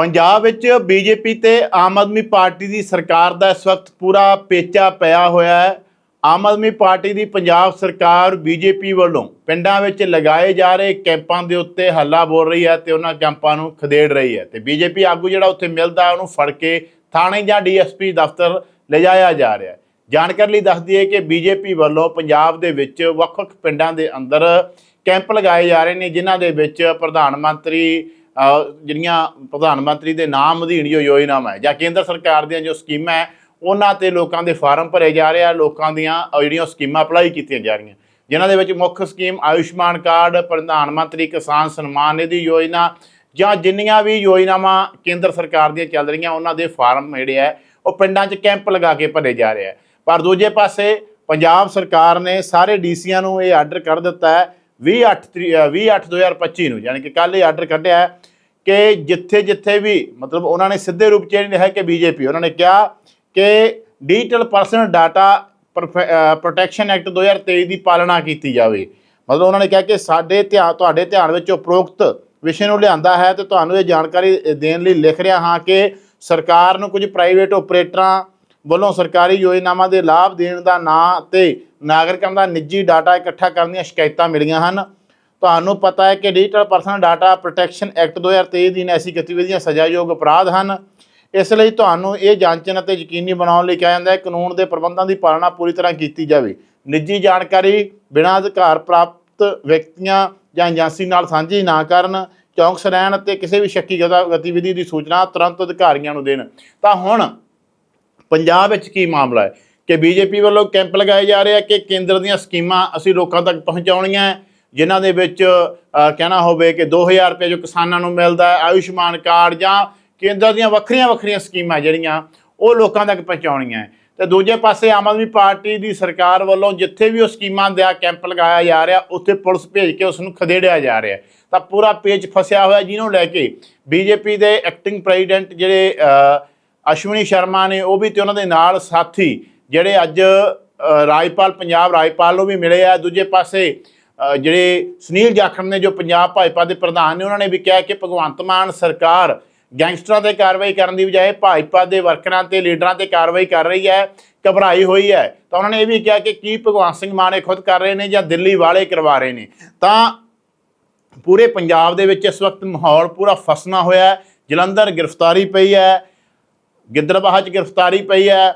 ਪੰਜਾਬ ਵਿੱਚ ਬੀਜੇਪੀ ਤੇ ਆਮ ਆਦਮੀ ਪਾਰਟੀ ਦੀ ਸਰਕਾਰ ਦਾ ਇਸ ਵਕਤ ਪੂਰਾ ਪੇਚਾ ਪਿਆ ਹੋਇਆ ਹੈ। ਆਮ ਆਦਮੀ ਪਾਰਟੀ ਦੀ ਪੰਜਾਬ ਸਰਕਾਰ ਬੀਜੇਪੀ ਵੱਲੋਂ ਪਿੰਡਾਂ ਵਿੱਚ ਲਗਾਏ ਜਾ ਰਹੇ ਕੈਂਪਾਂ ਦੇ ਉੱਤੇ ਹੱਲਾ ਬੋਲ ਰਹੀ ਹੈ ਤੇ ਉਹਨਾਂ ਕੈਂਪਾਂ ਨੂੰ ਖਦੇੜ ਰਹੀ ਹੈ। ਤੇ ਬੀਜੇਪੀ ਆਗੂ ਜਿਹੜਾ ਉੱਥੇ ਮਿਲਦਾ, ਉਹਨੂੰ ਫੜ ਕੇ ਥਾਣੇ ਜਾਂ ਡੀਐਸਪੀ ਦਫ਼ਤਰ ਲਿਜਾਇਆ ਜਾ ਰਿਹਾ ਹੈ। ਜਾਣਕਾਰੀ ਲਈ ਦੱਸਦੀ ਹੈ ਕਿ ਬੀਜੇਪੀ ਵੱਲੋਂ ਪੰਜਾਬ ਦੇ ਵਿੱਚ ਵੱਖ-ਵੱਖ ਪਿੰਡਾਂ ਦੇ ਅੰਦਰ ਕੈਂਪ ਲਗਾਏ ਜਾ ਰਹੇ ਨੇ, ਜਿਨ੍ਹਾਂ ਦੇ ਵਿੱਚ ਪ੍ਰਧਾਨ ਮੰਤਰੀ ਜਿਹੜੀਆਂ ਪ੍ਰਧਾਨ ਮੰਤਰੀ ਦੇ ਨਾਮ ਅਧੀਨ ਜੋ ਯੋਜਨਾਵਾਂ ਹੈ ਜਾਂ ਕੇਂਦਰ ਸਰਕਾਰ ਦੀਆਂ ਜੋ ਸਕੀਮਾਂ ਹੈ ਉਹਨਾਂ ਤੇ ਲੋਕਾਂ ਦੇ ਫਾਰਮ ਭਰੇ ਜਾ ਰਹੇ ਆ ਲੋਕਾਂ ਦੀਆਂ ਅਹ, ਜਿਹੜੀਆਂ ਸਕੀਮਾਂ ਅਪਲਾਈ ਕੀਤੀਆਂ ਜਾ ਰਹੀਆਂ। ਜਿਨ੍ਹਾਂ ਦੇ ਵਿੱਚ ਮੁੱਖ ਸਕੀਮ ਆਯੁਸ਼ਮਾਨ ਕਾਰਡ ਪ੍ਰਧਾਨ ਮੰਤਰੀ ਕਿਸਾਨ ਸਨਮਾਨ ਨਿਧੀ ਯੋਜਨਾ ਜਾਂ ਜਿੰਨੀਆਂ ਵੀ ਯੋਜਨਾਵਾਂ ਕੇਂਦਰ ਸਰਕਾਰ ਦੀਆਂ ਚੱਲ ਰਹੀਆਂ ਉਹਨਾਂ ਦੇ ਫਾਰਮ ਜਿਹੜੇ ਆ ਉਹ ਪਿੰਡਾਂ 'ਚ ਕੈਂਪ ਲਗਾ ਕੇ ਭਰੇ ਜਾ ਰਹੇ ਆ ਪਰ ਦੂਜੇ ਪਾਸੇ ਪੰਜਾਬ ਸਰਕਾਰ ਨੇ ਸਾਰੇ ਡੀਸੀਆਂ ਨੂੰ ਇਹ ਆਰਡਰ ਕਰ ਦਿੱਤਾ ਹੈ 28/2025 ਨੂੰ, ਯਾਨੀ ਕਿ ਕੱਲ ਇਹ ਆਰਡਰ ਕੱਢਿਆ ਹੈ ਕਿ ਜਿੱਥੇ ਜਿੱਥੇ ਵੀ ਮਤਲਬ ਉਹਨਾਂ ਨੇ ਸਿੱਧੇ ਰੂਪ 'ਚ ਇਹ ਨਹੀਂ ਲਿਖਿਆ ਕਿ ਬੀਜੇਪੀ, ਉਹਨਾਂ ਨੇ ਕਿਹਾ ਕਿ Digital Personal Data Protection Act 2023 ਦੀ ਪਾਲਣਾ ਕੀਤੀ ਜਾਵੇ। ਮਤਲਬ ਉਹਨਾਂ ਨੇ ਕਿਹਾ ਕਿ ਸਾਡੇ ਧਿਆਨ ਤੁਹਾਡੇ ਧਿਆਨ ਵਿੱਚ ਉਪਰੋਕਤ ਵਿਸ਼ੇ ਨੂੰ ਲਿਆਂਦਾ ਹੈ ਤੇ ਤੁਹਾਨੂੰ ਇਹ ਜਾਣਕਾਰੀ ਦੇਣ ਲਈ ਲਿਖ ਰਿਹਾ ਹਾਂ ਕਿ ਸਰਕਾਰ ਨੂੰ ਕੁਝ ਪ੍ਰਾਈਵੇਟ ਆਪਰੇਟਰਾਂ ਵੱਲੋਂ ਸਰਕਾਰੀ ਯੋਜਨਾਵਾਂ ਦੇ ਲਾਭ ਦੇਣ ਦਾ ਨਾਂ ਤੇ ਨਾਗਰਿਕਾਂ ਦਾ ਨਿੱਜੀ ਡਾਟਾ ਇਕੱਠਾ ਕਰਨ ਦੀਆਂ ਸ਼ਿਕਾਇਤਾਂ ਮਿਲੀਆਂ ਹਨ। ਤੁਹਾਨੂੰ ਪਤਾ ਹੈ ਕਿ Digital Personal Data Protection Act 2023 ਦੀ ਐਸੀ ਗਤੀਵਿਧੀਆਂ ਸਜ਼ਾਯੋਗ ਅਪਰਾਧ ਹਨ। ਇਸ ਲਈ ਤੁਹਾਨੂੰ ਇਹ ਜਾਂਚਣ ਅਤੇ ਯਕੀਨੀ ਬਣਾਉਣ ਲਈ ਕਿਹਾ ਜਾਂਦਾ ਹੈ, ਕਾਨੂੰਨ ਦੇ ਪ੍ਰਬੰਧਾਂ ਦੀ ਪਾਲਣਾ ਪੂਰੀ ਤਰ੍ਹਾਂ ਕੀਤੀ ਜਾਵੇ। ਨਿੱਜੀ ਜਾਣਕਾਰੀ ਬਿਨਾਂ ਅਧਿਕਾਰ ਪ੍ਰਾਪਤ ਵਿਅਕਤੀਆਂ ਜਾਂ ਏਜੰਸੀ ਨਾਲ ਸਾਂਝੀ ਨਾ ਕਰਨ, ਚੌਕਸ ਰਹਿਣ ਅਤੇ ਕਿਸੇ ਵੀ ਸ਼ੱਕੀ ਗਤਾ- ਗਤੀਵਿਧੀ ਦੀ ਸੂਚਨਾ ਤੁਰੰਤ ਅਧਿਕਾਰੀਆਂ ਨੂੰ ਦੇਣ। ਤਾਂ ਹੁਣ ਪੰਜਾਬ ਵਿੱਚ ਕੀ ਮਾਮਲਾ ਹੈ ਕਿ ਬੀਜੇਪੀ ਵੱਲੋਂ ਕੈਂਪ ਲਗਾਏ ਜਾ ਰਹੇ ਆ ਕਿ ਕੇਂਦਰ ਦੀਆਂ ਸਕੀਮਾਂ ਅਸੀਂ ਲੋਕਾਂ ਤੱਕ ਪਹੁੰਚਾਉਣੀਆਂ ਜਿਨ੍ਹਾਂ ਦੇ ਵਿੱਚ ਕਹਿਣਾ ਹੋਵੇ ਕਿ 2000 ਰੁਪਏ ਜੋ ਕਿਸਾਨਾਂ ਨੂੰ ਮਿਲਦਾ ਹੈ, ਆਯੁਸ਼ਮਾਨ ਕਾਰਡ ਜਾਂ ਕੇਂਦਰ ਦੀਆਂ ਵੱਖਰੀਆਂ ਵੱਖਰੀਆਂ ਸਕੀਮਾਂ ਜਿਹੜੀਆਂ, ਉਹ ਲੋਕਾਂ ਤੱਕ ਪਹੁੰਚਾਉਣੀਆਂ ਹੈ। ਤੇ ਦੂਜੇ ਪਾਸੇ ਆਮ ਆਦਮੀ ਪਾਰਟੀ ਦੀ ਸਰਕਾਰ ਵੱਲੋਂ ਜਿੱਥੇ ਵੀ ਉਹ ਸਕੀਮਾਂ ਦਾ ਕੈਂਪ ਲਗਾਇਆ ਜਾ ਰਿਹਾ, ਉੱਥੇ ਪੁਲਿਸ ਭੇਜ ਕੇ ਉਸ ਨੂੰ ਖਦੇੜਿਆ ਜਾ ਰਿਹਾ ਤਾਂ ਪੂਰਾ ਪੇਜ ਫਸਿਆ ਹੋਇਆ ਜਿਹਨੂੰ ਲੈ ਕੇ ਬੀਜੇਪੀ ਦੇ ਐਕਟਿੰਗ ਪ੍ਰੈਜ਼ੀਡੈਂਟ ਜਿਹੜੇ ਅਸ਼ਵਨੀ ਸ਼ਰਮਾ ਨੇ ਉਹ ਵੀ ਤੇ ਉਹਨਾਂ ਦੇ ਨਾਲ ਸਾਥੀ ਜਿਹੜੇ ਅੱਜ ਰਾਜਪਾਲ, ਪੰਜਾਬ ਰਾਜਪਾਲ ਨੂੰ ਵੀ ਮਿਲੇ ਆ। ਦੂਜੇ ਪਾਸੇ ਜਿਹੜੇ ਸੁਨੀਲ ਜਾਖੜ ਨੇ ਜੋ ਪੰਜਾਬ ਭਾਜਪਾ ਦੇ ਪ੍ਰਧਾਨ ਨੇ, ਉਹਨਾਂ ਨੇ ਵੀ ਕਿਹਾ ਕਿ ਭਗਵੰਤ ਮਾਨ ਸਰਕਾਰ ਗੈਂਗਸਟਰਾਂ ਤੇ ਕਾਰਵਾਈ ਕਰਨ ਦੀ ਬਜਾਏ ਭਾਜਪਾ ਦੇ ਵਰਕਰਾਂ ਤੇ ਲੀਡਰਾਂ ਤੇ ਕਾਰਵਾਈ ਕਰ ਰਹੀ ਹੈ, ਘਬਰਾਈ ਹੋਈ ਹੈ। ਤਾਂ ਉਹਨਾਂ ਨੇ ਇਹ ਵੀ ਕਿਹਾ ਕਿ ਕੀ ਭਗਵੰਤ ਸਿੰਘ ਮਾਨ ਇਹ ਖੁਦ ਕਰ ਰਹੇ ਨੇ ਜਾਂ ਦਿੱਲੀ ਵਾਲੇ ਕਰਵਾ ਰਹੇ ਨੇ। ਤਾਂ ਪੂਰੇ ਪੰਜਾਬ ਦੇ ਵਿੱਚ ਇਸ ਵਕਤ ਮਾਹੌਲ ਪੂਰਾ ਫਸਣਾ ਹੋਇਆ ਜਲੰਧਰ ਗ੍ਰਿਫਤਾਰੀ ਪਈ ਹੈ। ਗਿੱਦੜਬਾਹਾ 'ਚ ਗ੍ਰਿਫਤਾਰੀ ਪਈ ਹੈ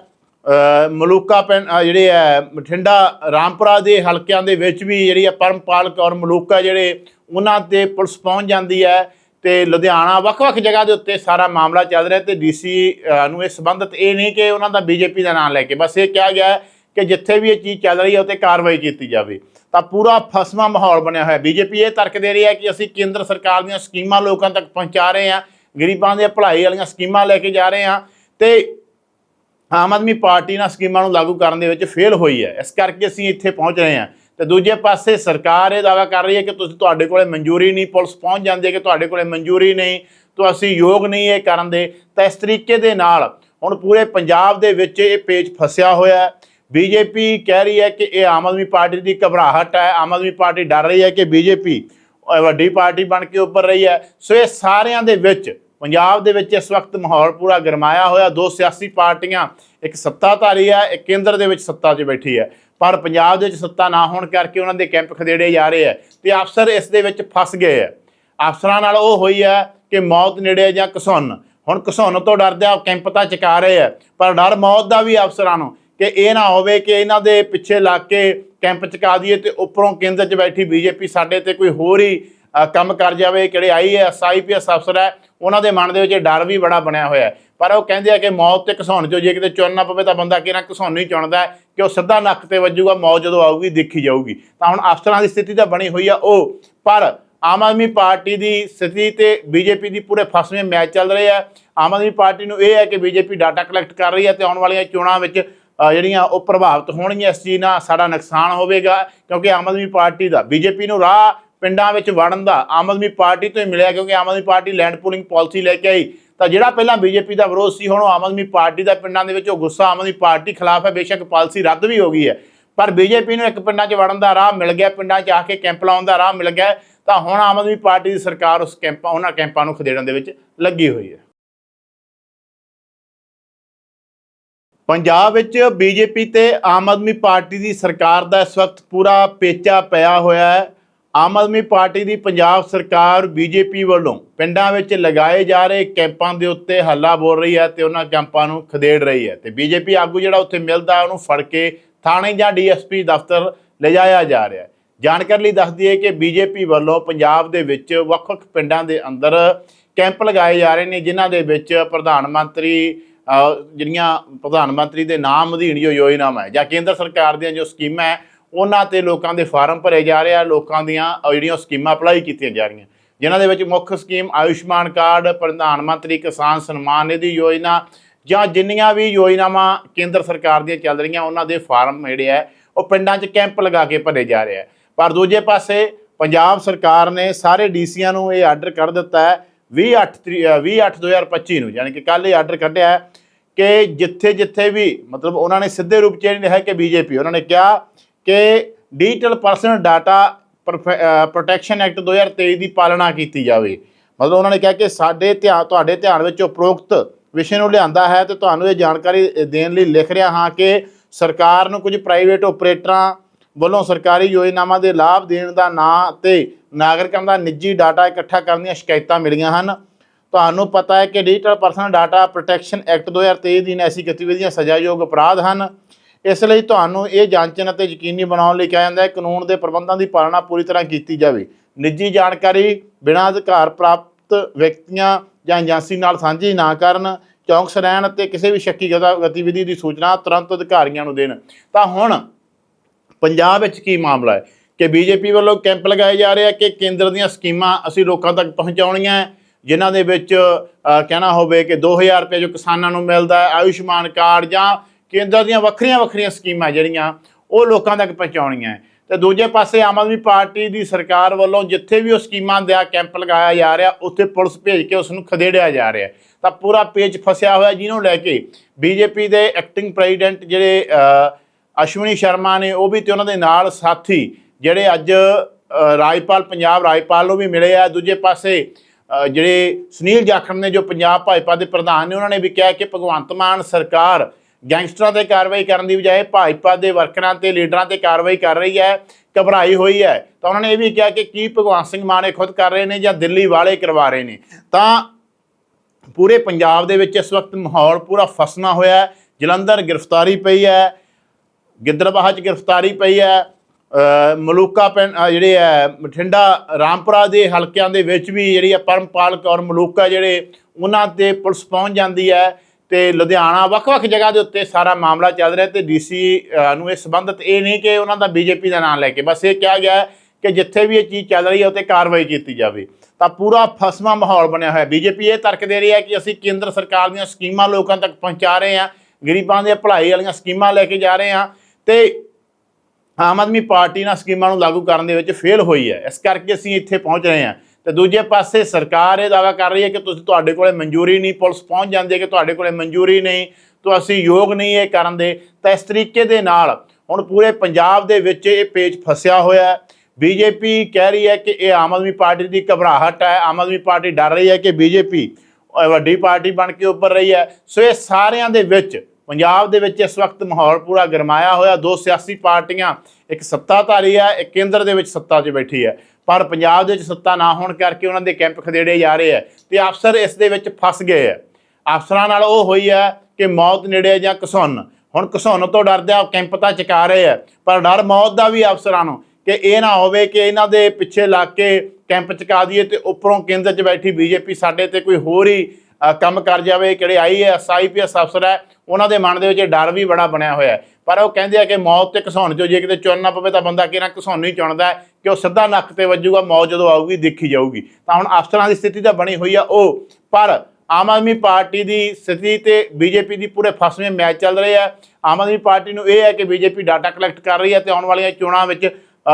ਮਲੂਕਾ ਪਿੰਡ ਅ, ਜਿਹੜੇ ਹੈ ਬਠਿੰਡਾ ਰਾਮਪੁਰਾ ਦੇ ਹਲਕਿਆਂ ਦੇ ਵਿੱਚ ਵੀ ਜਿਹੜੀ ਹੈ ਪਰਮਪਾਲ ਕੌਰ ਮਲੂਕਾ ਜਿਹੜੇ ਉਹਨਾਂ ਤੇ ਪੁਲਿਸ ਪਹੁੰਚ ਜਾਂਦੀ ਹੈ ਤੇ ਲੁਧਿਆਣਾ ਵੱਖ-ਵੱਖ ਜਗ੍ਹਾ ਦੇ ਉੱਤੇ ਸਾਰਾ ਮਾਮਲਾ ਚੱਲ ਰਿਹਾ ਤੇ ਡੀਸੀ ਨੂੰ ਇਹ ਸੰਬੰਧਤ ਇਹ ਨਹੀਂ ਕਿ ਉਹਨਾਂ ਦਾ ਬੀਜੇਪੀ ਦਾ ਨਾਮ ਲੈ ਕੇ ਬਸ ਇਹ ਕਿਹਾ ਗਿਆ ਹੈ ਕਿ ਜਿੱਥੇ ਵੀ ਇਹ ਚੀਜ਼ ਚੱਲ ਰਹੀ ਹੈ ਉੱਤੇ ਕਾਰਵਾਈ ਕੀਤੀ ਜਾਵੇ। ਤਾਂ ਪੂਰਾ ਫਸਵਾ ਮਾਹੌਲ ਬਣਿਆ ਹੋਇਆ। ਬੀਜੇਪੀ ਇਹ ਤਰਕ ਦੇ ਰਹੀ ਹੈ ਕਿ ਅਸੀਂ ਕੇਂਦਰ ਸਰਕਾਰ ਦੀਆਂ ਸਕੀਮਾਂ ਲੋਕਾਂ ਤੱਕ ਪਹੁੰਚਾ ਰਹੇ ਹਾਂ ਗਰੀਬਾਂ ਦੇ ਭਲਾਈ ਵਾਲੀਆਂ ਸਕੀਮਾਂ ਲੈ ਕੇ ਜਾ ਰਹੇ ਹਾਂ ਤੇ ਆਮ ਆਦਮੀ ਪਾਰਟੀ ਨਾਲ ਸਕੀਮਾਂ ਨੂੰ ਲਾਗੂ ਕਰਨ ਦੇ ਵਿੱਚ ਫੇਲ ਹੋਈ ਹੈ। ਇਸ ਕਰਕੇ ਅਸੀਂ ਇੱਥੇ ਪਹੁੰਚ ਰਹੇ ਹਾਂ। ਤੇ ਦੂਜੇ ਪਾਸੇ ਸਰਕਾਰ ਇਹ ਦਾਅਵਾ ਕਰ ਰਹੀ ਹੈ ਕਿ ਤੁਸੀਂ ਤੁਹਾਡੇ ਕੋਲੇ ਮਨਜ਼ੂਰੀ ਨਹੀਂ, ਪੁਲਿਸ ਪਹੁੰਚ ਜਾਂਦੀ ਹੈ ਕਿ ਤੁਹਾਡੇ ਕੋਲੇ ਮਨਜ਼ੂਰੀ ਨਹੀਂ, ਤਾਂ ਅਸੀਂ ਯੋਗ ਨਹੀਂ ਇਹ ਕਰਨ ਦੇ। ਤਾਂ ਇਸ ਤਰੀਕੇ ਦੇ ਨਾਲ ਹੁਣ ਪੂਰੇ ਪੰਜਾਬ ਦੇ ਵਿੱਚ ਇਹ ਪੇਚ ਫਸਿਆ ਹੋਇਆ ਹੈ। ਬੀਜੇਪੀ ਕਹਿ ਰਹੀ ਹੈ ਕਿ ਇਹ ਆਮ ਆਦਮੀ ਪਾਰਟੀ ਦੀ ਘਬਰਾਹਟ ਹੈ। ਆਮ ਆਦਮੀ ਪਾਰਟੀ ਡਰ ਰਹੀ ਹੈ ਕਿ ਬੀਜੇਪੀ ਵੱਡੀ ਪਾਰਟੀ ਬਣ ਕੇ ਉੱਭਰ ਰਹੀ ਹੈ। ਸੋ ਇਹ ਸਾਰਿਆਂ ਦੇ ਵਿੱਚ ਪੰਜਾਬ ਦੇ ਵਿੱਚ ਇਸ ਵਕਤ ਮਾਹੌਲ ਪੂਰਾ ਗਰਮਾਇਆ ਹੋਇਆ, ਦੋ ਸਿਆਸੀ ਪਾਰਟੀਆਂ, ਇੱਕ ਸੱਤਾਧਾਰੀ ਹੈ, ਇੱਕ ਕੇਂਦਰ ਦੇ ਵਿੱਚ ਸੱਤਾ 'ਚ ਬੈਠੀ ਹੈ। ਪਰ ਪੰਜਾਬ ਦੇ ਵਿੱਚ ਸੱਤਾ ਨਾ ਹੋਣ ਕਰਕੇ ਉਹਨਾਂ ਦੇ ਕੈਂਪ ਖਦੇੜੇ ਜਾ ਰਹੇ ਹੈ ਤੇ ਅਫਸਰ ਇਸ ਦੇ ਵਿੱਚ ਫਸ ਗਏ ਹੈ। ਅਫਸਰਾਂ ਨਾਲ ਉਹ ਹੋਈ ਹੈ ਕਿ ਮੌਤ ਨੇੜੇ ਜਾਂ ਘਸੁੰਨ। ਹੁਣ ਘਸੁੰਨ ਤੋਂ ਡਰਦੇ ਆ ਕੈਂਪ ਤਾਂ ਚਕਾ ਰਹੇ ਹੈ, ਪਰ ਡਰ ਮੌਤ ਦਾ ਵੀ ਅਫਸਰਾਂ ਨੂੰ ਕਿ ਇਹ ਨਾ ਹੋਵੇ ਕਿ ਇਹਨਾਂ ਦੇ ਪਿੱਛੇ ਲੱਗ ਕੇ ਕੈਂਪ ਚਕਾ ਦਈਏ ਤੇ ਉੱਪਰੋਂ ਕੇਂਦਰ 'ਚ ਬੈਠੀ ਬੀਜੇਪੀ ਸਾਡੇ ਤੇ ਕੋਈ ਹੋਰ ਹੀ ਕੰਮ ਕਰ ਜਾਵੇ, ਕਿਹੜੇ ਆਈਐਸ ਆਈਪੀਐਸ ਅਫਸਰ ਹੈ, ਉਹਨਾਂ ਦੇ ਮਨ ਦੇ ਵਿੱਚ ਇਹ ਡਰ ਵੀ ਬੜਾ ਬਣਿਆ ਹੋਇਆ ਹੈ। ਪਰ ਉਹ ਕਹਿੰਦੇ ਆ ਕਿ ਮੌਤ ਤੇ ਘਸਾਉਣ ਚੋਂ ਜੇ ਕਿਤੇ ਚੁਣਨਾ ਪਵੇ ਤਾਂ ਬੰਦਾ ਕਿਹਨਾਂ ਘਸੌਣ ਹੀ ਚੁਣਦਾ ਕਿ ਉਹ ਸਿੱਧਾ ਨੱਕ ਤੇ ਵੱਜੂਗਾ, ਮੌਤ ਜਦੋਂ ਆਊਗੀ, ਦੇਖੀ ਜਾਊਗੀ। ਤਾਂ ਹੁਣ ਅਫਸਰਾਂ ਦੀ ਸਥਿਤੀ ਤਾਂ ਬਣੀ ਹੋਈ ਆ ਉਹ। ਪਰ ਆਮ ਆਦਮੀ ਪਾਰਟੀ ਦੀ ਸਥਿਤੀ ਤੇ ਬੀਜੇਪੀ ਦੀ ਪੂਰੇ ਫਸਵੇਂ ਮੈਚ ਚੱਲ ਰਹੇ ਆ। ਆਮ ਆਦਮੀ ਪਾਰਟੀ ਨੂੰ ਇਹ ਹੈ ਕਿ ਬੀਜੇਪੀ ਡਾਟਾ ਕਲੈਕਟ ਕਰ ਰਹੀ ਹੈ ਤੇ ਆਉਣ ਵਾਲੀਆਂ ਚੋਣਾਂ ਵਿੱਚ ਜਿਹੜੀਆਂ ਉਹ ਪ੍ਰਭਾਵਿਤ ਹੋਣਗੀਆਂ ਇਸ ਚੀਜ਼ ਨਾਲ, ਸਾਡਾ ਨੁਕਸਾਨ ਹੋਵੇਗਾ। ਕਿਉਂਕਿ ਆਮ ਆਦਮੀ ਪਾਰਟੀ ਦਾ, ਬੀਜੇਪੀ ਨੂੰ ਰਾਹ ਪਿੰਡਾਂ ਵਿੱਚ ਵੜਨ ਦਾ ਆਮ ਆਦਮੀ ਪਾਰਟੀ ਤੋਂ ਹੀ ਮਿਲਿਆ ਕਿਉਂਕਿ Aam Aadmi Party land pooling policy ਲੈ ਕੇ ਆਈ। ਤਾਂ ਜਿਹੜਾ ਪਹਿਲਾਂ ਬੀਜੇਪੀ ਦਾ ਵਿਰੋਧ ਸੀ, ਹੁਣ ਆਮ ਆਦਮੀ ਪਾਰਟੀ ਦਾ ਪਿੰਡਾਂ ਦੇ ਵਿੱਚ ਉਹ ਗੁੱਸਾ ਆਮ ਆਦਮੀ ਪਾਰਟੀ ਖਿਲਾਫ ਹੈ, ਬੇਸ਼ੱਕ ਪਾਲਿਸੀ ਰੱਦ ਵੀ ਹੋ ਗਈ ਹੈ। ਪਰ ਬੀਜੇਪੀ ਨੂੰ ਇੱਕ ਪਿੰਡਾਂ 'ਚ ਵੜਨ ਦਾ ਰਾਹ ਮਿਲ ਗਿਆ, ਪਿੰਡਾਂ 'ਚ ਆ ਕੇ ਕੈਂਪ ਲਾਉਣ ਦਾ ਰਾਹ ਮਿਲ ਗਿਆ ਤਾਂ ਹੁਣ ਆਮ ਆਦਮੀ ਪਾਰਟੀ ਦੀ ਸਰਕਾਰ ਉਸ ਕੈਂਪਾਂ, ਉਹਨਾਂ ਕੈਂਪਾਂ ਨੂੰ ਖਦੇੜਨ ਦੇ ਵਿੱਚ ਲੱਗੀ ਹੋਈ ਹੈ। ਪੰਜਾਬ ਵਿੱਚ ਬੀਜੇਪੀ ਤੇ ਆਮ ਆਦਮੀ ਪਾਰਟੀ ਦੀ ਸਰਕਾਰ ਦਾ ਇਸ ਵਕਤ ਪੂਰਾ ਪੇਚਾ ਪਿਆ ਹੋਇਆ ਹੈ। ਆਮ ਆਦਮੀ ਪਾਰਟੀ ਦੀ ਪੰਜਾਬ ਸਰਕਾਰ ਬੀਜੇਪੀ ਵੱਲੋਂ ਪਿੰਡਾਂ ਵਿੱਚ ਲਗਾਏ ਜਾ ਰਹੇ ਕੈਂਪਾਂ ਦੇ ਉੱਤੇ ਹੱਲਾ ਬੋਲ ਰਹੀ ਹੈ ਤੇ ਉਹਨਾਂ ਕੈਂਪਾਂ ਨੂੰ ਖਦੇੜ ਰਹੀ ਹੈ ਤੇ ਬੀਜੇਪੀ ਆਗੂ ਜਿਹੜਾ ਉੱਥੇ ਮਿਲਦਾ ਉਹਨੂੰ ਫੜ ਕੇ ਥਾਣੇ ਜਾਂ ਡੀਐਸਪੀ ਦਫ਼ਤਰ ਲਿਜਾਇਆ ਜਾ ਰਿਹਾ ਹੈ। ਜਾਣਕਾਰੀ ਲਈ ਦੱਸਦੀ ਹੈ ਕਿ ਬੀਜੇਪੀ ਵੱਲੋਂ ਪੰਜਾਬ ਦੇ ਵਿੱਚ ਵੱਖ-ਵੱਖ ਪਿੰਡਾਂ ਦੇ ਅੰਦਰ ਕੈਂਪ ਲਗਾਏ ਜਾ ਰਹੇ ਨੇ, ਜਿਨ੍ਹਾਂ ਦੇ ਵਿੱਚ ਪ੍ਰਧਾਨ ਮੰਤਰੀ ਜਿਹੜੀਆਂ ਪ੍ਰਧਾਨ ਮੰਤਰੀ ਦੇ ਨਾਮ ਅਧੀਨ ਜੋ ਯੋਜਨਾਵਾਂ ਹੈ ਜਾਂ ਕੇਂਦਰ ਸਰਕਾਰ ਦੀਆਂ ਜੋ ਸਕੀਮਾਂ ਹੈ ਉਹਨਾਂ ਤੇ ਲੋਕਾਂ ਦੇ ਫਾਰਮ ਭਰੇ ਜਾ ਰਹੇ ਆ, ਲੋਕਾਂ ਦੀਆਂ ਅਹ ਜਿਹੜੀਆਂ ਸਕੀਮਾਂ ਅਪਲਾਈ ਕੀਤੀਆਂ ਜਾ ਰਹੀਆਂ। ਜਿਨ੍ਹਾਂ ਦੇ ਵਿੱਚ ਮੁੱਖ ਸਕੀਮ ਆਯੁਸ਼ਮਾਨ ਕਾਰਡ, ਪ੍ਰਧਾਨ ਮੰਤਰੀ ਕਿਸਾਨ ਸਨਮਾਨ ਨਿਧੀ ਯੋਜਨਾ ਜਾਂ ਜਿੰਨੀਆਂ ਵੀ ਯੋਜਨਾਵਾਂ ਕੇਂਦਰ ਸਰਕਾਰ ਦੀਆਂ ਚੱਲ ਰਹੀਆਂ, ਉਹਨਾਂ ਦੇ ਫਾਰਮ ਜਿਹੜੇ ਆ, ਉਹ ਪਿੰਡਾਂ 'ਚ ਕੈਂਪ ਲਗਾ ਕੇ ਭਰੇ ਜਾ ਰਹੇ ਆ। ਪਰ ਦੂਜੇ ਪਾਸੇ ਪੰਜਾਬ ਸਰਕਾਰ ਨੇ ਸਾਰੇ ਡੀਸੀਆਂ ਨੂੰ ਇਹ ਆਰਡਰ ਕਰ ਦਿੱਤਾ ਹੈ 28/2025 ਨੂੰ, ਯਾਨੀ ਕਿ ਕੱਲ ਇਹ ਆਰਡਰ ਕੱਢਿਆ ਕਿ ਜਿੱਥੇ ਜਿੱਥੇ ਵੀ, ਮਤਲਬ ਉਹਨਾਂ ਨੇ ਸਿੱਧੇ ਰੂਪ 'ਚ ਇਹ ਨਹੀਂ ਲਿਖਿਆ ਕਿ ਬੀਜੇਪੀ, ਉਹਨਾਂ ਨੇ ਕਿਹਾ ਕਿ Digital Personal Data Protection Act 2023 ਦੀ ਪਾਲਣਾ ਕੀਤੀ ਜਾਵੇ। ਮਤਲਬ ਉਹਨਾਂ ਨੇ ਕਿਹਾ ਕਿ ਸਾਡੇ ਧਿਆਨ ਤੁਹਾਡੇ ਧਿਆਨ ਵਿੱਚ ਉਪਰੋਕਤ ਵਿਸ਼ੇ ਨੂੰ ਲਿਆਂਦਾ ਹੈ ਤੇ ਤੁਹਾਨੂੰ ਇਹ ਜਾਣਕਾਰੀ ਦੇਣ ਲਈ ਲਿਖ ਰਿਹਾ ਹਾਂ ਕਿ ਸਰਕਾਰ ਨੂੰ ਕੁਝ ਪ੍ਰਾਈਵੇਟ ਆਪਰੇਟਰਾਂ ਵੱਲੋਂ ਸਰਕਾਰੀ ਯੋਜਨਾਵਾਂ ਦੇ ਲਾਭ ਦੇਣ ਦਾ ਨਾਂ ਤੇ ਨਾਗਰਿਕਾਂ ਦਾ ਨਿੱਜੀ ਡਾਟਾ ਇਕੱਠਾ ਕਰਨ ਦੀਆਂ ਸ਼ਿਕਾਇਤਾਂ ਮਿਲੀਆਂ ਹਨ। ਤੁਹਾਨੂੰ ਪਤਾ ਹੈ ਕਿ Digital Personal Data Protection Act 2023 ਦੀ ਐਸੀ ਗਤੀਵਿਧੀਆਂ ਸਜ਼ਾਯੋਗ ਅਪਰਾਧ ਹਨ। ਇਸ ਲਈ ਤੁਹਾਨੂੰ ਇਹ ਜਾਂਚਣ ਅਤੇ ਯਕੀਨੀ ਬਣਾਉਣ ਲਈ ਕਿਹਾ ਜਾਂਦਾ ਹੈ ਕਾਨੂੰਨ ਦੇ ਪ੍ਰਬੰਧਾਂ ਦੀ ਪਾਲਣਾ ਪੂਰੀ ਤਰ੍ਹਾਂ ਕੀਤੀ ਜਾਵੇ। ਨਿੱਜੀ ਜਾਣਕਾਰੀ ਬਿਨਾਂ ਅਧਿਕਾਰ ਪ੍ਰਾਪਤ ਵਿਅਕਤੀਆਂ ਜਾਂ ਏਜੰਸੀ ਨਾਲ ਸਾਂਝੀ ਨਾ ਕਰਨ ਚੌਕਸ ਰਹਿਣ ਅਤੇ ਕਿਸੇ ਵੀ ਸ਼ੱਕੀ ਗਤਾ- ਗਤੀਵਿਧੀ ਦੀ ਸੂਚਨਾ ਤੁਰੰਤ ਅਧਿਕਾਰੀਆਂ ਨੂੰ ਦੇਣ। ਤਾਂ ਹੁਣ ਪੰਜਾਬ ਵਿੱਚ ਕੀ ਮਾਮਲਾ ਹੈ? ਕਿ ਬੀਜੇਪੀ ਵੱਲੋਂ ਕੈਂਪ ਲਗਾਏ ਜਾ ਰਹੇ ਆ ਕਿ ਕੇਂਦਰ ਦੀਆਂ ਸਕੀਮਾਂ ਅਸੀਂ ਲੋਕਾਂ ਤੱਕ ਪਹੁੰਚਾਉਣੀਆਂ ਹੈ, ਜਿਨ੍ਹਾਂ ਦੇ ਵਿੱਚ ਕਹਿਣਾ ਹੋਵੇ ਕਿ 2000 ਰੁਪਏ ਜੋ ਕਿਸਾਨਾਂ ਨੂੰ ਮਿਲਦਾ ਹੈ ਆਯੁਸ਼ਮਾਨ ਕਾਰਡ ਜਾਂ ਕੇਂਦਰ ਦੀਆਂ ਵੱਖਰੀਆਂ ਵੱਖਰੀਆਂ ਸਕੀਮਾਂ ਜਿਹੜੀਆਂ ਉਹ ਲੋਕਾਂ ਤੱਕ ਪਹੁੰਚਾਉਣੀਆਂ ਹੈ। ਤੇ ਦੂਜੇ ਪਾਸੇ ਆਮ ਆਦਮੀ ਪਾਰਟੀ ਦੀ ਸਰਕਾਰ ਵੱਲੋਂ ਜਿੱਥੇ ਵੀ ਉਹ ਸਕੀਮਾਂ ਦਾ ਕੈਂਪ ਲਗਾਇਆ ਜਾ ਰਿਹਾ, ਉੱਥੇ ਪੁਲਿਸ ਭੇਜ ਕੇ ਉਸ ਨੂੰ ਖਦੇੜਿਆ ਜਾ ਰਿਹਾ ਤਾਂ ਪੂਰਾ ਪੇਜ ਫਸਿਆ ਹੋਇਆ ਜਿਹਨੂੰ ਲੈ ਕੇ ਬੀਜੇਪੀ ਦੇ ਐਕਟਿੰਗ ਪ੍ਰੈਜ਼ੀਡੈਂਟ ਜਿਹੜੇ ਅਸ਼ਵਨੀ ਸ਼ਰਮਾ ਨੇ, ਉਹ ਵੀ ਤੇ ਉਹਨਾਂ ਦੇ ਨਾਲ ਸਾਥੀ ਜਿਹੜੇ ਅੱਜ ਰਾਜਪਾਲ, ਪੰਜਾਬ ਰਾਜਪਾਲ ਨੂੰ ਵੀ ਮਿਲੇ ਆ ਦੂਜੇ ਪਾਸੇ ਜਿਹੜੇ ਸੁਨੀਲ ਜਾਖੜ ਨੇ, ਜੋ ਪੰਜਾਬ ਭਾਜਪਾ ਦੇ ਪ੍ਰਧਾਨ ਨੇ, ਉਹਨਾਂ ਨੇ ਵੀ ਕਿਹਾ ਕਿ ਭਗਵੰਤ ਮਾਨ ਸਰਕਾਰ ਗੈਂਗਸਟਰਾਂ ਤੇ ਕਾਰਵਾਈ ਕਰਨ ਦੀ ਬਜਾਏ ਭਾਜਪਾ ਦੇ ਵਰਕਰਾਂ ਤੇ ਲੀਡਰਾਂ ਤੇ ਕਾਰਵਾਈ ਕਰ ਰਹੀ ਹੈ, ਘਬਰਾਈ ਹੋਈ ਹੈ। ਤਾਂ ਉਹਨਾਂ ਨੇ ਇਹ ਵੀ ਕਿਹਾ ਕਿ ਕੀ ਭਗਵੰਤ ਸਿੰਘ ਮਾਨ ਇਹ ਖੁਦ ਕਰ ਰਹੇ ਨੇ ਜਾਂ ਦਿੱਲੀ ਵਾਲੇ ਕਰਵਾ ਰਹੇ ਨੇ। ਤਾਂ ਪੂਰੇ ਪੰਜਾਬ ਦੇ ਵਿੱਚ ਇਸ ਵਕਤ ਮਾਹੌਲ ਪੂਰਾ ਫਸਣਾ ਹੋਇਆ ਹੈ। ਜਲੰਧਰ ਗ੍ਰਿਫਤਾਰੀ ਪਈ ਹੈ, ਗਿੱਦੜਬਾਹਾ 'ਚ ਗ੍ਰਿਫਤਾਰੀ ਪਈ ਹੈ ਮਲੂਕਾ ਪਿੰਡ ਜਿਹੜੇ ਹੈ, ਬਠਿੰਡਾ, ਰਾਮਪੁਰਾ ਦੇ ਹਲਕਿਆਂ ਦੇ ਵਿੱਚ ਵੀ ਜਿਹੜੀ ਹੈ ਪਰਮਪਾਲ ਕੌਰ ਮਲੂਕਾ ਜਿਹੜੇ, ਉਹਨਾਂ ਤੇ ਪੁਲਿਸ ਪਹੁੰਚ ਜਾਂਦੀ ਹੈ। ਤੇ ਲੁਧਿਆਣਾ ਵੱਖ-ਵੱਖ ਜਗ੍ਹਾ ਦੇ ਉੱਤੇ ਸਾਰਾ ਮਾਮਲਾ ਚੱਲ ਰਿਹਾ ਤੇ ਡੀਸੀ ਨੂੰ ਇਹ ਸੰਬੰਧਤ ਇਹ ਨਹੀਂ ਕਿ ਉਹਨਾਂ ਦਾ ਬੀਜੇਪੀ ਦਾ ਨਾਮ ਲੈ ਕੇ, ਬਸ ਇਹ ਕਿਹਾ ਗਿਆ ਹੈ ਕਿ ਜਿੱਥੇ ਵੀ ਇਹ ਚੀਜ਼ ਚੱਲ ਰਹੀ ਹੈ ਉੱਤੇ ਕਾਰਵਾਈ ਕੀਤੀ ਜਾਵੇ। ਤਾਂ ਪੂਰਾ ਫਸਵਾ ਮਾਹੌਲ ਬਣਿਆ ਹੋਇਆ। ਬੀਜੇਪੀ ਇਹ ਤਰਕ ਦੇ ਰਹੀ ਹੈ ਕਿ ਅਸੀਂ ਕੇਂਦਰ ਸਰਕਾਰ ਦੀਆਂ ਸਕੀਮਾਂ ਲੋਕਾਂ ਤੱਕ ਪਹੁੰਚਾ ਰਹੇ ਹਾਂ, ਗਰੀਬਾਂ ਦੇ ਭਲਾਈ ਵਾਲੀਆਂ ਸਕੀਮਾਂ ਲੈ ਕੇ ਜਾ ਰਹੇ ਹਾਂ ਤੇ ਆਮ ਆਦਮੀ ਪਾਰਟੀ ਨਾਲ ਸਕੀਮਾਂ ਨੂੰ ਲਾਗੂ ਕਰਨ ਦੇ ਵਿੱਚ ਫੇਲ ਹੋਈ ਹੈ। ਇਸ ਕਰਕੇ ਅਸੀਂ ਇੱਥੇ ਪਹੁੰਚ ਰਹੇ ਹਾਂ। ਤੇ ਦੂਜੇ ਪਾਸੇ ਸਰਕਾਰ ਇਹ ਦਾਅਵਾ ਕਰ ਰਹੀ ਹੈ ਕਿ ਤੁਸੀਂ ਤੁਹਾਡੇ ਕੋਲੇ ਮਨਜ਼ੂਰੀ ਨਹੀਂ, ਪੁਲਿਸ ਪਹੁੰਚ ਜਾਂਦੀ ਹੈ ਕਿ ਤੁਹਾਡੇ ਕੋਲੇ ਮਨਜ਼ੂਰੀ ਨਹੀਂ, ਤਾਂ ਅਸੀਂ ਯੋਗ ਨਹੀਂ ਇਹ ਕਰਨ ਦੇ। ਤਾਂ ਇਸ ਤਰੀਕੇ ਦੇ ਨਾਲ ਹੁਣ ਪੂਰੇ ਪੰਜਾਬ ਦੇ ਵਿੱਚ ਇਹ ਪੇਚ ਫਸਿਆ ਹੋਇਆ ਹੈ। ਬੀਜੇਪੀ ਕਹਿ ਰਹੀ ਹੈ ਕਿ ਇਹ ਆਮ ਆਦਮੀ ਪਾਰਟੀ ਦੀ ਘਬਰਾਹਟ ਹੈ। ਆਮ ਆਦਮੀ ਪਾਰਟੀ ਡਰ ਰਹੀ ਹੈ ਕਿ ਬੀਜੇਪੀ ਵੱਡੀ ਪਾਰਟੀ ਬਣ ਕੇ ਉੱਪਰ ਰਹੀ ਹੈ। ਸੋ ਇਹ ਸਾਰਿਆਂ ਦੇ ਵਿੱਚ ਪੰਜਾਬ ਦੇ ਵਿੱਚ ਇਸ ਵਕਤ ਮਾਹੌਲ ਪੂਰਾ ਗਰਮਾਇਆ ਹੋਇਆ, ਦੋ ਸਿਆਸੀ ਪਾਰਟੀਆਂ, ਇੱਕ ਸੱਤਾਧਾਰੀ ਹੈ, ਇੱਕ ਕੇਂਦਰ ਦੇ ਵਿੱਚ ਸੱਤਾ 'ਚ ਬੈਠੀ ਹੈ। ਪਰ ਪੰਜਾਬ ਦੇ ਵਿੱਚ ਸੱਤਾ ਨਾ ਹੋਣ ਕਰਕੇ ਉਹਨਾਂ ਦੇ ਕੈਂਪ ਖਦੇੜੇ ਜਾ ਰਹੇ ਹੈ ਤੇ ਅਫਸਰ ਇਸ ਦੇ ਵਿੱਚ ਫਸ ਗਏ ਹੈ। ਅਫਸਰਾਂ ਨਾਲ ਉਹ ਹੋਈ ਹੈ ਕਿ ਮੌਤ ਨੇੜੇ ਜਾਂ ਘਸੁੰਨ ਹੁਣ ਘਸੁੰਨ ਤੋਂ ਡਰਦੇ ਆ ਕੈਂਪ ਤਾਂ ਚਕਾ ਰਹੇ ਹੈ, ਪਰ ਡਰ ਮੌਤ ਦਾ ਵੀ ਅਫਸਰਾਂ ਨੂੰ ਕਿ ਇਹ ਨਾ ਹੋਵੇ ਕਿ ਇਹਨਾਂ ਦੇ ਪਿੱਛੇ ਲੱਗ ਕੇ ਕੈਂਪ ਚਕਾ ਦਈਏ ਤੇ ਉੱਪਰੋਂ ਕੇਂਦਰ 'ਚ ਬੈਠੀ ਬੀਜੇਪੀ ਸਾਡੇ ਤੇ ਕੋਈ ਹੋਰ ਹੀ ਕੰਮ ਕਰ ਜਾਵੇ, ਕਿਹੜੇ ਆਈਐਸ ਆਈਪੀਐਸ ਅਫਸਰ ਹੈ ਉਹਨਾਂ ਦੇ ਮਨ ਦੇ ਵਿੱਚ ਡਰ ਵੀ ਬੜਾ ਬਣਿਆ ਹੋਇਆ ਪਰ ਉਹ ਕਹਿੰਦੇ ਆ ਕਿ ਮੌਤ ਤੇ ਘਸਾਉਣ ਚੋਂ ਜੇ ਕਿਤੇ ਚੁਣਨਾ ਪਵੇ ਤਾਂ ਬੰਦਾ ਕਿਹਨਾਂ ਘਸਾਉਣ ਹੀ ਚੁਣਦਾ ਕਿ ਉਹ ਸਿੱਧਾ ਨੱਕ ਤੇ ਵੱਜੂਗਾ, ਮੌਤ ਜਦੋਂ ਆਊਗੀ, ਦੇਖੀ ਜਾਊਗੀ। ਤਾਂ ਹੁਣ ਅਫਸਰਾਂ ਦੀ ਸਥਿਤੀ ਤਾਂ ਬਣੀ ਹੋਈ ਆ ਉਹ। ਪਰ ਆਮ ਆਦਮੀ ਪਾਰਟੀ ਦੀ ਸਥਿਤੀ ਤੇ ਬੀਜੇਪੀ ਦੀ ਪੂਰੇ ਫਸਵੇਂ ਮੈਚ ਚੱਲ ਰਹੇ ਆ। ਆਮ ਆਦਮੀ ਪਾਰਟੀ ਨੂੰ ਇਹ ਹੈ ਕਿ ਬੀਜੇਪੀ ਡਾਟਾ ਕਲੈਕਟ ਕਰ ਰਹੀ ਹੈ ਤੇ ਆਉਣ ਵਾਲੀਆਂ ਚੋਣਾਂ ਵਿੱਚ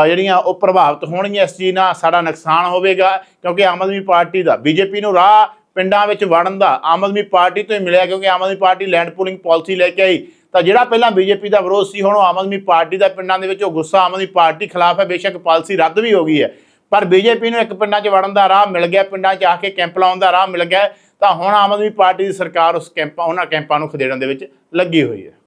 ਜਿਹੜੀਆਂ ਉਹ ਪ੍ਰਭਾਵਿਤ ਹੋਣਗੀਆਂ ਇਸ ਚੀਜ਼ ਨਾਲ, ਸਾਡਾ ਨੁਕਸਾਨ ਹੋਵੇਗਾ। ਕਿਉਂਕਿ ਆਮ ਆਦਮੀ ਪਾਰਟੀ ਦਾ, ਬੀਜੇਪੀ ਨੂੰ ਰਾਹ ਪਿੰਡਾਂ ਵਿੱਚ ਵੜਨ ਦਾ ਆਮ ਆਦਮੀ ਪਾਰਟੀ ਤੋਂ ਹੀ ਮਿਲਿਆ ਕਿਉਂਕਿ Aam Aadmi Party land pooling policy ਲੈ ਕੇ ਆਈ। ਤਾਂ ਜਿਹੜਾ ਪਹਿਲਾਂ ਬੀਜੇਪੀ ਦਾ ਵਿਰੋਧ ਸੀ, ਹੁਣ ਉਹ ਆਮ ਆਦਮੀ ਪਾਰਟੀ ਦਾ ਪਿੰਡਾਂ ਦੇ ਵਿੱਚ ਉਹ ਗੁੱਸਾ ਆਮ ਆਦਮੀ ਪਾਰਟੀ ਖਿਲਾਫ ਹੈ, ਬੇਸ਼ੱਕ ਪਾਲਿਸੀ ਰੱਦ ਵੀ ਹੋ ਗਈ ਹੈ। ਪਰ ਬੀਜੇਪੀ ਨੂੰ ਇੱਕ ਪਿੰਡਾਂ 'ਚ ਵੜਨ ਦਾ ਰਾਹ ਮਿਲ ਗਿਆ, ਪਿੰਡਾਂ 'ਚ ਆ ਕੇ ਕੈਂਪ ਲਾਉਣ ਦਾ ਰਾਹ ਮਿਲ ਗਿਆ, ਤਾਂ ਹੁਣ ਆਮ ਆਦਮੀ ਪਾਰਟੀ ਦੀ ਸਰਕਾਰ ਉਸ ਕੈਂਪਾਂ, ਉਹਨਾਂ ਕੈਂਪਾਂ ਨੂੰ ਖਦੇੜਨ ਦੇ ਵਿੱਚ ਲੱਗੀ ਹੋਈ ਹੈ।